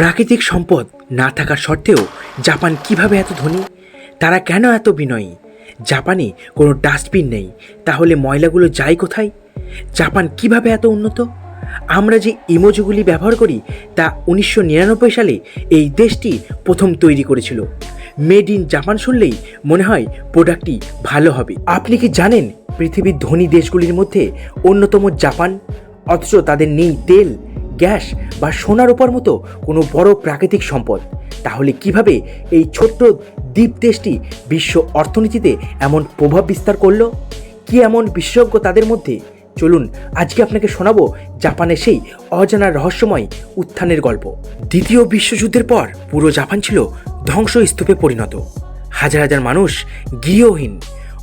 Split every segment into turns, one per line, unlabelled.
প্রাকৃতিক সম্পদ না থাকার সত্ত্বেও জাপান কীভাবে এত ধনী? তারা কেন এত বিনয়ী? জাপানে কোনো ডাস্টবিন নেই, তাহলে ময়লাগুলো যায় কোথায়? জাপান কীভাবে এত উন্নত? আমরা যে ইমোজিগুলি ব্যবহার করি তা উনিশশো নিরানব্বই সালে এই দেশটি প্রথম তৈরি করেছিল। মেড ইন জাপান শুনলেই মনে হয় প্রোডাক্টটি ভালো হবে। আপনি কি জানেন পৃথিবীর ধনী দেশগুলির মধ্যে অন্যতম জাপান? অথচ তাদের নেই তেল গ্যাস বা সোনার উপর মতো কোনো বড় প্রাকৃতিক সম্পদ। তাহলে কীভাবে এই ছোট্ট দ্বীপ দেশটি বিশ্ব অর্থনীতিতে এমন প্রভাব বিস্তার করল? কি এমন বিশেষজ্ঞ তাদের মধ্যে? চলুন, আজকে আপনাকে শোনাবো জাপানের সেই অজানা রহস্যময় উত্থানের গল্প। দ্বিতীয় বিশ্বযুদ্ধের পর পুরো জাপান ছিল ধ্বংসস্তূপে পরিণত। হাজার হাজার মানুষ গৃহহীন।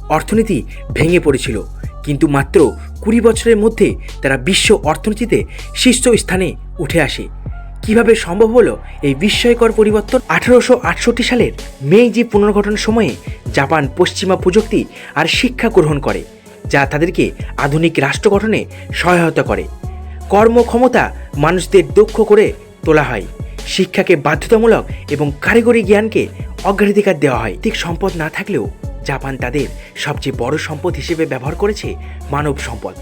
অর্থনীতি ভেঙে পড়েছিল। কিন্তু মাত্র কুড়ি বছরের মধ্যে তারা বিশ্ব অর্থনীতিতে শীর্ষ স্থানে উঠে আসে। কীভাবে সম্ভব হলো এই বিস্ময়কর পরিবর্তন? আঠারোশো আটষট্টি সালের মেইজি পুনর্গঠন সময়ে জাপান পশ্চিমা প্রযুক্তি আর শিক্ষা গ্রহণ করে, যা তাদেরকে আধুনিক রাষ্ট্র গঠনে সহায়তা করে। কর্মক্ষমতা মানুষদের দক্ষ করে তোলা হয়, শিক্ষাকে বাধ্যতামূলক এবং কারিগরি জ্ঞানকে অগ্রাধিকার দেওয়া হয়। ঠিক সম্পদ না থাকলেও জাপান তাদের সবচেয়ে বড় সম্পদ হিসেবে ব্যবহার করেছে মানব সম্পদ।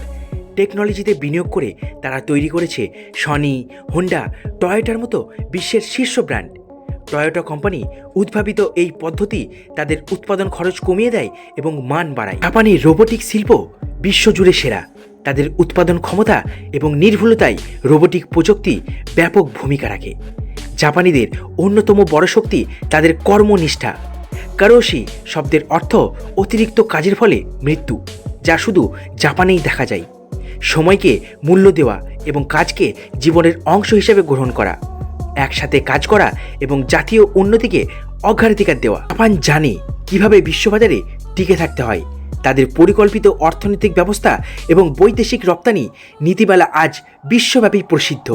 টেকনোলজিতে বিনিয়োগ করে তারা তৈরি করেছে সনি, হোন্ডা, টয়োটার মতো বিশ্বের শীর্ষ ব্র্যান্ড। টয়োটা কোম্পানি উদ্ভাবিত এই পদ্ধতি তাদের উৎপাদন খরচ কমিয়ে দেয় এবং মান বাড়ায়। জাপানি রোবোটিক শিল্প বিশ্বজুড়ে সেরা। তাদের উৎপাদন ক্ষমতা এবং নির্ভুলতায় রোবোটিক প্রযুক্তি ব্যাপক ভূমিকা রাখে। জাপানিদের অন্যতম বড় শক্তি তাদের কর্মনিষ্ঠা। কারোশি শব্দের অর্থ অতিরিক্ত কাজের ফলে মৃত্যু, যা শুধু জাপানেই দেখা যায়। সময়কে মূল্য দেওয়া এবং কাজকে জীবনের অংশ হিসেবে গ্রহণ করা, একসাথে কাজ করা এবং জাতীয় উন্নতিকে অগ্রাধিকার দেওয়া। জাপান জানে কীভাবে বিশ্ববাজারে টিকে থাকতে হয়, তাদের পরিকল্পিত অর্থনৈতিক ব্যবস্থা এবং বৈদেশিক রপ্তানি নীতিমালা আজ বিশ্বব্যাপী প্রসিদ্ধ।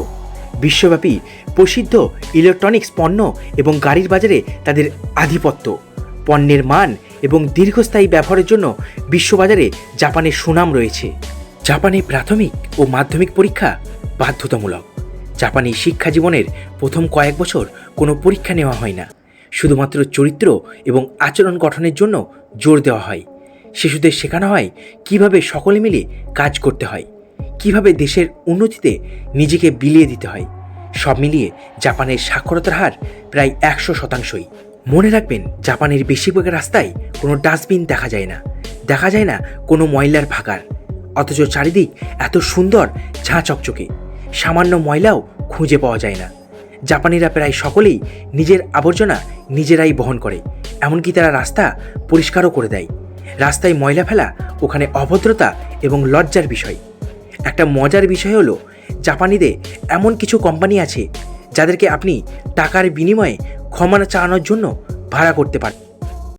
বিশ্বব্যাপী প্রসিদ্ধ ইলেকট্রনিক্স পণ্য এবং গাড়ির বাজারে তাদের আধিপত্য। পণ্যের মান এবং দীর্ঘস্থায়ী ব্যবহারের জন্য বিশ্ববাজারে জাপানের সুনাম রয়েছে। জাপানে প্রাথমিক ও মাধ্যমিক পরীক্ষা বাধ্যতামূলক। জাপানি শিক্ষা জীবনের প্রথম কয়েক বছর কোনো পরীক্ষা নেওয়া হয় না। শুধুমাত্র চরিত্র এবং আচরণ গঠনের জন্য জোর দেওয়া হয়। শিশুদের শেখানো হয় কীভাবে সকলে মিলে কাজ করতে হয়, কীভাবে দেশের উন্নতিতে নিজেকে বিলিয়ে দিতে হয়। সব মিলিয়ে জাপানের সাক্ষরতার হার প্রায় একশো শতাংশই। মনে রাখবেন, জাপানের বেশিরভাগ রাস্তায় কোনো ডাস্টবিন দেখা যায় না। দেখা যায় না কোনো ময়লার ভাগার অথচ চারিদিক এত সুন্দর, ঝাঁ চকচকে। সামান্য ময়লাও খুঁজে পাওয়া যায় না। জাপানিরা প্রায় সকলেই নিজের আবর্জনা নিজেরাই বহন করে। এমনকি তারা রাস্তা পরিষ্কারও করে দেয়। রাস্তায় ময়লা ফেলা ওখানে অভদ্রতা এবং লজ্জার বিষয়। একটা মজার বিষয় হলো, জাপানিদের এমন কিছু কোম্পানি আছে, যাদেরকে আপনি টাকার বিনিময়ে ক্ষমা চাওয়ানোর জন্য ভাড়া করতে পারেন